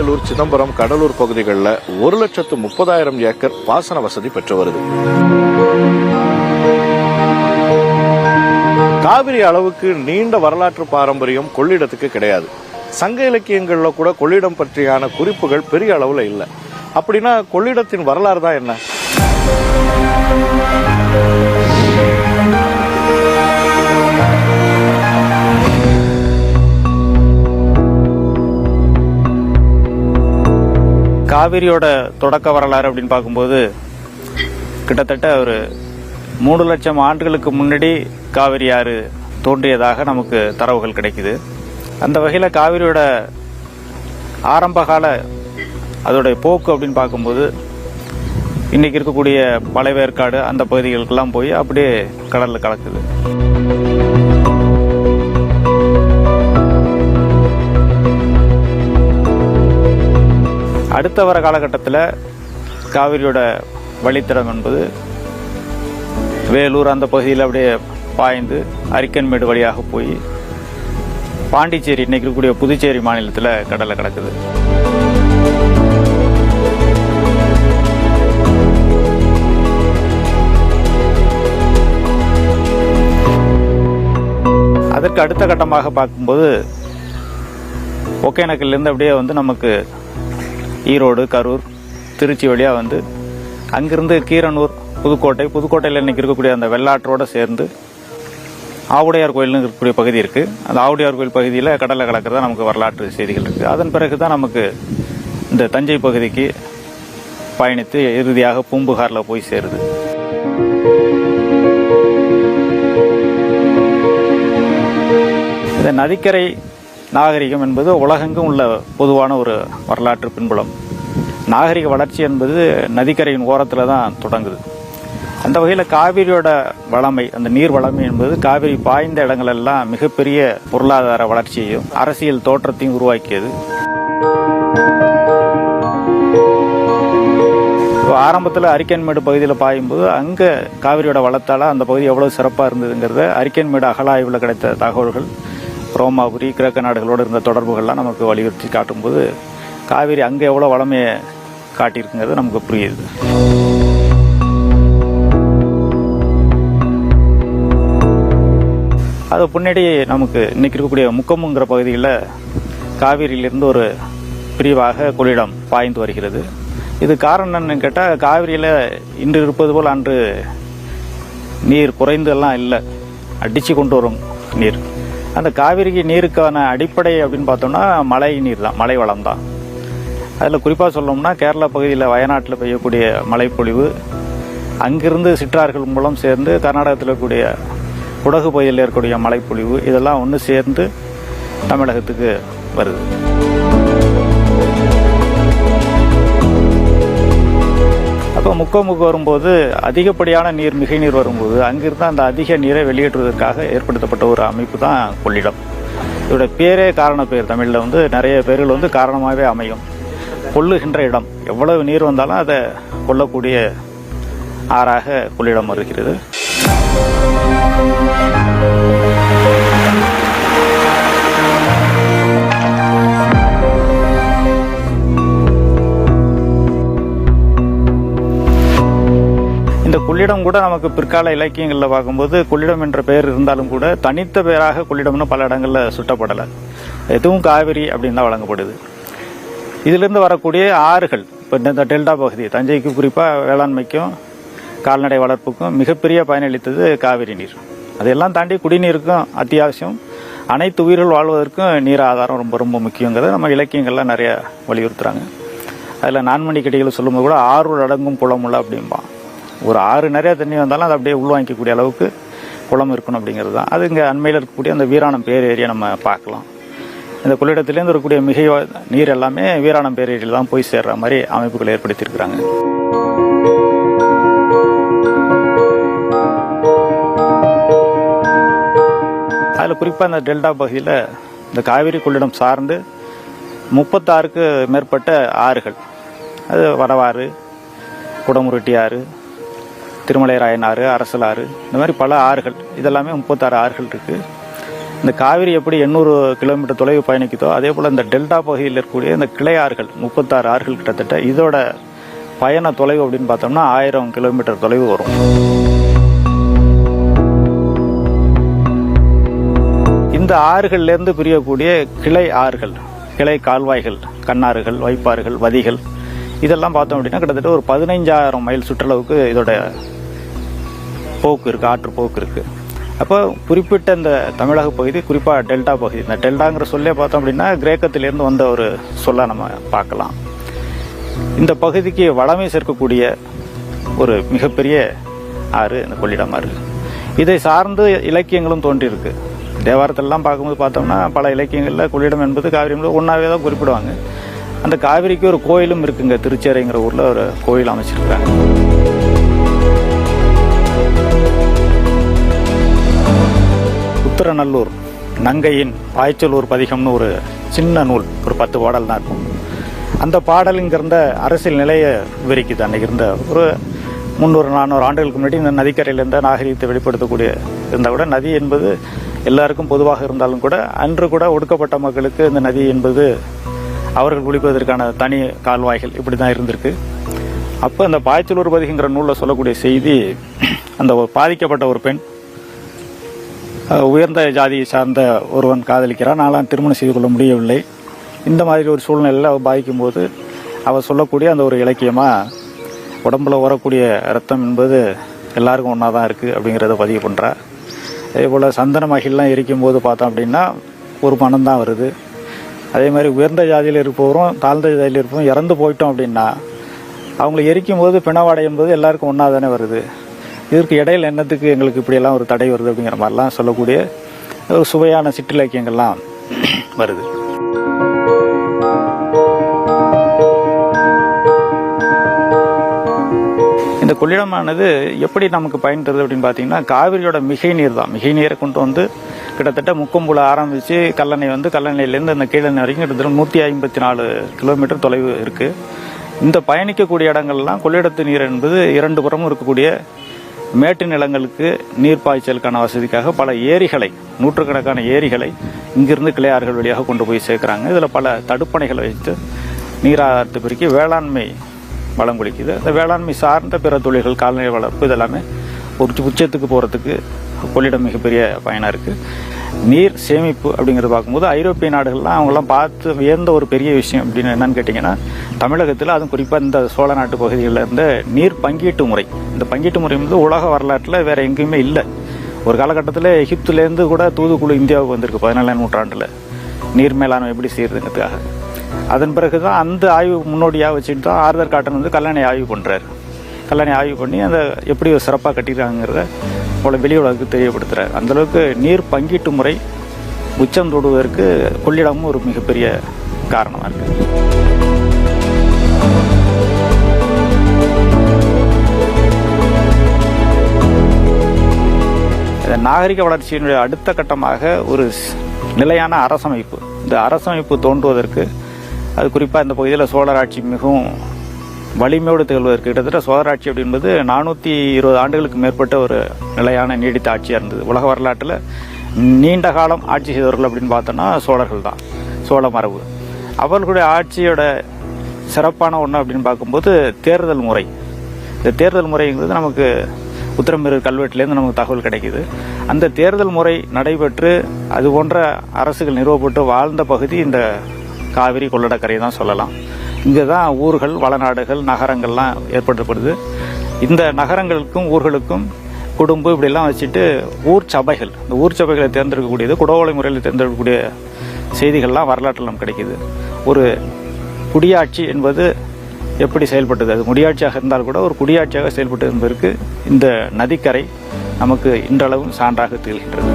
அரியலூர் சிதம்பரம் கடலூர் பகுதிகளில் ஒரு லட்சத்து முப்பதாயிரம் ஏக்கர் பாசன வசதி பெற்று வருது. காவிரி அளவுக்கு நீண்ட வரலாற்று பாரம்பரியம் கொள்ளிடத்துக்கு கிடையாது. சங்க இலக்கியங்களில் கூட கொள்ளிடம் பற்றியான குறிப்புகள் பெரிய அளவில் இல்லை. அப்படின்னா கொள்ளிடத்தின் வரலாறு தான் என்ன? காவிரியோட தொடக்க வரலாறு அப்படின்னு பார்க்கும்போது கிட்டத்தட்ட ஒரு மூணு லட்சம் ஆண்டுகளுக்கு முன்னாடி காவிரி ஆறு தோன்றியதாக நமக்கு தரவுகள் கிடைக்குது. அந்த வகையில் காவிரியோட ஆரம்பகால அதோடைய போக்கு அப்படின்னு பார்க்கும்போது இன்னைக்கு இருக்கக்கூடிய பழைவேற்காடு அந்த பகுதிகளுக்கெல்லாம் போய் அப்படியே கடலில் கலக்குது. அடுத்த வர காலகட்டத்தில் காவிரியோட வழித்தடம் என்பது வேலூர் அந்த பகுதியில் அப்படியே பாய்ந்து அரிக்கன்மேடு வழியாக போய் பாண்டிச்சேரி இன்னைக்கு இருக்கக்கூடிய புதுச்சேரி மாநிலத்தில் கடலை கிடக்குது. அதற்கு அடுத்த கட்டமாக பார்க்கும்போது ஒகேனக்கல்லேருந்து அப்படியே வந்து நமக்கு ஈரோடு கரூர் திருச்சி வழியாக வந்து அங்கிருந்து கீரனூர் புதுக்கோட்டை புதுக்கோட்டையில் இன்னைக்கு இருக்கக்கூடிய அந்த வெள்ளாற்றோடு சேர்ந்து ஆவுடையார் கோயில்னு இருக்கக்கூடிய பகுதி இருக்குது அந்த ஆவுடையார் கோயில் பகுதியில் கடலை கலக்கிறதா நமக்கு வரலாற்று செய்திகள் இருக்குது அதன் பிறகு தான் நமக்கு இந்த தஞ்சை பகுதிக்கு பயணித்து இறுதியாக பூம்புகாரில் போய் சேருது. இந்த நதிக்கரை நாகரிகம் என்பது உலகெங்கும் உள்ள பொதுவான ஒரு வரலாற்று பின்புலம். நாகரிக வளர்ச்சி என்பது நதிக்கரையின் ஓரத்தில் தான் தொடங்குது. அந்த வகையில் காவிரியோட வளமை அந்த நீர் வளமை என்பது காவிரி பாய்ந்த இடங்களெல்லாம் மிகப்பெரிய பொருளாதார வளர்ச்சியையும் அரசியல் தோற்றத்தையும் உருவாக்கியது. ஆரம்பத்தில் அரிக்கன்மேடு பகுதியில் பாயும்போது அங்கே காவிரியோட வளத்தால் அந்த பகுதி எவ்வளோ சிறப்பாக இருந்ததுங்கிறத அரிக்கன்மேடு அகலாய்வில் கிடைத்த தகவல்கள் ரோமாபுரி கிரேக்க நாடுகளோடு இருந்த தொடர்புகள்லாம் நமக்கு வலியுறுத்தி காட்டும்போது காவிரி அங்கே எவ்வளோ வளமையை காட்டியிருக்குங்கிறது நமக்கு புரியுது. அது பின்னாடி நமக்கு இன்னைக்கு இருக்கக்கூடிய முக்கமுங்கிற பகுதியில் காவிரியிலிருந்து ஒரு பிரிவாக கொள்ளிடம் பாய்ந்து வருகிறது. இது காரணம் என்னன்னு கேட்டால் காவிரியில் இன்று இருப்பது போல் அன்று நீர் குறைந்தெல்லாம் இல்லை. அடித்து கொண்டு வரும் நீர். அந்த காவிரிக்கு நீருக்கான அடிப்படை அப்படின்னு பார்த்தோம்னா மழை நீர் தான் மழை வளம் தான். அதில் குறிப்பாக சொல்லணும்னா கேரளா பகுதியில் வயநாட்டில் பெய்யக்கூடிய மழைப்பொழிவு அங்கிருந்து சிற்றார்கள் மூலம் சேர்ந்து கர்நாடகத்தில் இருக்கக்கூடிய குடகு பகுதியில் இருக்கக்கூடிய மழைப்பொழிவு இதெல்லாம் ஒன்று சேர்ந்து தமிழகத்துக்கு வருது. அப்போ முக்கமுக்கு வரும்போது அதிகப்படியான நீர் மிகை நீர் வரும்போது அங்கிருந்து அந்த அதிக நீரை வெளியேற்றுவதற்காக ஏற்படுத்தப்பட்ட ஒரு அமைப்பு தான் கொள்ளிடம். இதோட பேரே காரண பேர். தமிழில் வந்து நிறைய பேர்கள் வந்து காரணமாகவே அமையும். கொள்ளுகின்ற இடம். எவ்வளவு நீர் வந்தாலும் அதை கொள்ளக்கூடிய ஆறாக கொள்ளிடம் வருகிறது. கொள்ளிடம் கூட நமக்கு பிற்கால இலக்கியங்களில் பார்க்கும்போது கொள்ளிடம் என்ற பெயர் இருந்தாலும் கூட தனித்த பெயராக கொள்ளிடம்னு பல இடங்களில் சுட்டப்படலை. எதுவும் காவிரி அப்படின்னு தான் வழங்கப்படுது. இதிலிருந்து வரக்கூடிய ஆறுகள் இப்போ இந்த டெல்டா பகுதி தஞ்சைக்கு குறிப்பாக வேளாண்மைக்கும் கால்நடை வளர்ப்புக்கும் மிகப்பெரிய பயனளித்தது காவிரி நீர். அதையெல்லாம் தாண்டி குடிநீருக்கும் அத்தியாவசியம். அனைத்து உயிர்கள் வாழ்வதற்கும் நீர் ஆதாரம் ரொம்ப ரொம்ப முக்கியங்கிறத நம்ம இலக்கியங்கள்லாம் நிறைய வலியுறுத்துறாங்க. அதில் நான்மணி கடிகளை சொல்லும்போது கூட ஆறு அடங்கும் குளமுள்ள அப்படிம்பான் ஒரு ஆறு நிறைய தண்ணி வந்தாலும் அதை அப்படியே உள்வாங்கிக்கக்கூடிய அளவுக்கு குளம் இருக்கணும் அப்படிங்கிறது தான். அது இங்கே அண்மையில் இருக்கக்கூடிய அந்த வீராணம் பேர் ஏரியா நம்ம பார்க்கலாம். இந்த கொள்ளிடத்துலேருந்து இருக்கக்கூடிய மிகை நீர் எல்லாமே வீராணம் பேர் ஏரியில் தான் போய் சேர்ற மாதிரி அமைப்புகள் ஏற்படுத்தியிருக்கிறாங்க. அதில் குறிப்பாக இந்த டெல்டா பகுதியில் இந்த காவிரி கொள்ளிடம் சார்ந்து முப்பத்தாறுக்கு மேற்பட்ட ஆறுகள். அது வடவாறு குடமுருட்டி ஆறு திருமலைராயன் ஆறு அரசல் ஆறு இந்த மாதிரி பல ஆறுகள் இதெல்லாமே முப்பத்தாறு ஆறுகள் இருக்குது இந்த காவிரி எப்படி எண்ணூறு கிலோமீட்டர் தொலைவு பயணிக்குதோ அதே போல் இந்த டெல்டா பகுதியில் இருக்கக்கூடிய இந்த கிளை ஆறுகள் முப்பத்தாறு ஆறுகள் கிட்டத்தட்ட இதோட பயண தொலைவு அப்படின்னு பார்த்தோம்னா ஆயிரம் கிலோமீட்டர் தொலைவு வரும். இந்த ஆறுகள்லேருந்து பிரியக்கூடிய கிளை ஆறுகள் கிளை கால்வாய்கள் கண்ணாறுகள் வைப்பாறுகள் வதிகள் இதெல்லாம் பார்த்தோம் அப்படின்னா கிட்டத்தட்ட ஒரு பதினைஞ்சாயிரம் மைல் சுற்றளவுக்கு இதோட போக்கு இருக்குது ஆற்று போக்கு இருக்குது அப்போ குறிப்பிட்ட இந்த தமிழக பகுதி குறிப்பாக டெல்டா பகுதி இந்த டெல்டாங்கிற சொல்லே பார்த்தோம் அப்படின்னா கிரேக்கத்திலேருந்து வந்த ஒரு சொல்லாக நம்ம பார்க்கலாம். இந்த பகுதிக்கு வளமை சேர்க்கக்கூடிய ஒரு மிகப்பெரிய ஆறு இந்த கொள்ளிடம் ஆறு. இதை சார்ந்து இலக்கியங்களும் தோன்றியிருக்கு. தேவாரத்திலலாம் பார்க்கும்போது பார்த்தோம்னா பல இலக்கியங்களில் கொள்ளிடம் என்பது காவிரி என்பது ஒன்றாவே தான் குறிப்பிடுவாங்க. அந்த காவிரிக்கு ஒரு கோயிலும் இருக்குங்க திருச்சேரைங்கிற ஊரில் ஒரு கோயில் அமைச்சிருக்கிறாங்க. உத்தரநல்லூர் நங்கையின் பாய்ச்சலூர் பதிகம்னு ஒரு சின்ன நூல் ஒரு பத்து பாடல் தான் இருக்கும். அந்த பாடல் இருந்த அரசியல் நிலையை விவரிக்குது. அன்றைக்கி இருந்த ஒரு முந்நூறு நானூறு ஆண்டுகளுக்கு முன்னாடி இந்த நதிக்கரையில் இருந்த நாகரிகத்தை வெளிப்படுத்தக்கூடிய இருந்தால் கூட நதி என்பது எல்லாருக்கும் பொதுவாக இருந்தாலும் கூட அன்று கூட ஒடுக்கப்பட்ட மக்களுக்கு இந்த நதி என்பது அவர்கள் குளிப்பதற்கான தனி கால்வாய்கள் இப்படி தான் இருந்திருக்கு. அப்போ அந்த பாய்ச்சலூர் பதிகிங்கிற நூலில் சொல்லக்கூடிய செய்தி அந்த பாதிக்கப்பட்ட ஒரு பெண் உயர்ந்த ஜாதியை சார்ந்த ஒருவன் காதலிக்கிறான். நான்லாம் திருமணம் செய்து கொள்ள முடியவில்லை. இந்த மாதிரி ஒரு சூழ்நிலையில் அவள் பாதிக்கும் போது அவள் சொல்லக்கூடிய அந்த ஒரு இலக்கியமாக உடம்புல வரக்கூடிய ரத்தம் என்பது எல்லாருக்கும் ஒன்றா தான் இருக்குது அப்படிங்கிறத பதிவு பண்ணுறா அதே போல் சந்தன மகிழ்லாம் எரிக்கும் போது பார்த்தோம் அப்படின்னா ஒரு மனம் தான் வருது. அதே மாதிரி உயர்ந்த ஜாதியில் இருப்பவரும் தாழ்ந்த ஜாதியில் இருப்பவரும் இறந்து போயிட்டோம் அப்படின்னா அவங்களை எரிக்கும் போது பிணவாடை என்பது எல்லாருக்கும் ஒன்றா தானே வருது. இதற்கு இடையில என்னத்துக்கு எங்களுக்கு இப்படியெல்லாம் ஒரு தடை வருது அப்படிங்கிற மாதிரிலாம் சொல்லக்கூடிய ஒரு சுவையான சிற்றிலக்கியங்கள்லாம் வருது. இந்த கொள்ளிடமானது எப்படி நமக்கு பயன் தருது அப்படின்னு பார்த்தீங்கன்னா காவிரியோட மிகை நீர் தான். மிகை நீரை கொண்டு வந்து கிட்டத்தட்ட முக்கம்புல ஆரம்பித்து கல்லணை வந்து கல்லணையிலேருந்து அந்த கீழணை வரைக்கும் கிட்டத்தட்ட நூற்றி ஐம்பத்தி நாலு கிலோமீட்டர் தொலைவு இருக்குது இந்த பயணிக்கக்கூடிய இடங்கள்லாம் கொள்ளிடத்து நீர் என்பது இரண்டு புறமும் இருக்கக்கூடிய மேட்டு நிலங்களுக்கு நீர் பாய்ச்சலுக்கான வசதிக்காக பல ஏரிகளை நூற்றுக்கணக்கான ஏரிகளை இங்கிருந்து கிளையாறுகள் வழியாக கொண்டு போய் சேர்க்குறாங்க. இதில் பல தடுப்பணைகளை வைத்து நீராதாரத்தை பெருக்கி வேளாண்மை வளம் குளிக்குது. அந்த வேளாண்மை சார்ந்த பிற தொழில்கள் கால்நடை வளர்ப்பு இதெல்லாமே ஒரு உச்சத்துக்கு போகிறதுக்கு கொள்ளிடம் மிகப்பெரிய பயனாக இருக்குது நீர் சேமிப்பு அப்படிங்கிறத பார்க்கும்போது ஐரோப்பிய நாடுகள்லாம் அவங்களாம் பார்த்து வியந்த ஒரு பெரிய விஷயம் அப்படின்னு என்னன்னு கேட்டிங்கன்னா தமிழகத்தில் அதுவும் குறிப்பாக இந்த சோழ நாட்டு பகுதிகளில் இருந்த நீர் பங்கீட்டு முறை. இந்த பங்கீட்டு முறை வந்து உலக வரலாற்றில் வேறு எங்கேயுமே இல்லை. ஒரு காலகட்டத்தில் எகிப்துலேருந்து கூட தூதுக்குழு இந்தியாவுக்கு வந்திருக்கு பதினேழாம் நூற்றாண்டில். நீர் மேலாண்மை எப்படி செய்கிறதுங்கிறதுக்காக அதன் பிறகு தான் அந்த ஆய்வு முன்னோடியாக வச்சுட்டு தான் ஆர்தர் காட்டன் வந்து கல்லணை ஆய்வு பண்ணுறாரு கல்லணை ஆய்வு பண்ணி அதை எப்படி ஒரு சிறப்பாக கட்டிடுறாங்கிறத போல வெளி உலகுக்கு தெரியப்படுத்துகிற அந்த அளவுக்கு நீர் பங்கீட்டு முறை உச்சம் தொடுவதற்கு கொள்ளிடமும் ஒரு மிகப்பெரிய காரணமாக இருக்குது இந்த நாகரிக வளர்ச்சியினுடைய அடுத்த கட்டமாக ஒரு நிலையான அரசமைப்பு. இந்த அரசமைப்பு தோன்றுவதற்கு அது குறிப்பாக இந்த பகுதியில் சோழராட்சி மிகவும் வலிமையோடு திகழ்வதற்கு கிட்டத்தட்ட சோழராட்சி அப்படின்பது நானூற்றி இருபது ஆண்டுகளுக்கு மேற்பட்ட ஒரு நிலையான நீடித்த ஆட்சியாக இருந்தது. உலக வரலாற்றில் நீண்ட காலம் ஆட்சி செய்தவர்கள் அப்படின்னு பார்த்தோன்னா சோழர்கள் தான். சோழ மரபு. அவர்களுடைய ஆட்சியோட சிறப்பான ஒன்று அப்படின்னு பார்க்கும்போது தேர்தல் முறை. இந்த தேர்தல் முறைங்கிறது நமக்கு உத்தரமேரு கல்வெட்டுலேருந்து நமக்கு தகவல் கிடைக்குது. அந்த தேர்தல் முறை நடைபெற்று அது போன்ற அரசுகள் நிறுவப்பட்டு வாழ்ந்த பகுதி இந்த காவிரி கொள்ளடக்கரை தான் சொல்லலாம். இங்கே தான் ஊர்கள் வளநாடுகள் நகரங்கள்லாம் ஏற்படுத்தப்படுது இந்த நகரங்களுக்கும் ஊர்களுக்கும் குடும்பம் இப்படிலாம் வச்சுட்டு ஊர் சபைகள் இந்த ஊர் சபைகளை தேர்ந்தெடுக்கக்கூடியது குடவோலை முறையில் தேர்ந்தெடுக்கக்கூடிய செய்திகள்லாம் வரலாற்றில் நமக்கு கிடைக்கிது. ஒரு குடியாட்சி என்பது எப்படி செயல்பட்டது? அது முடியாட்சியாக இருந்தால் கூட ஒரு குடியாட்சியாக செயல்பட்டு என்பதற்கு இந்த நதிக்கரை நமக்கு இன்றளவும் சான்றாக திகழ்கின்றது.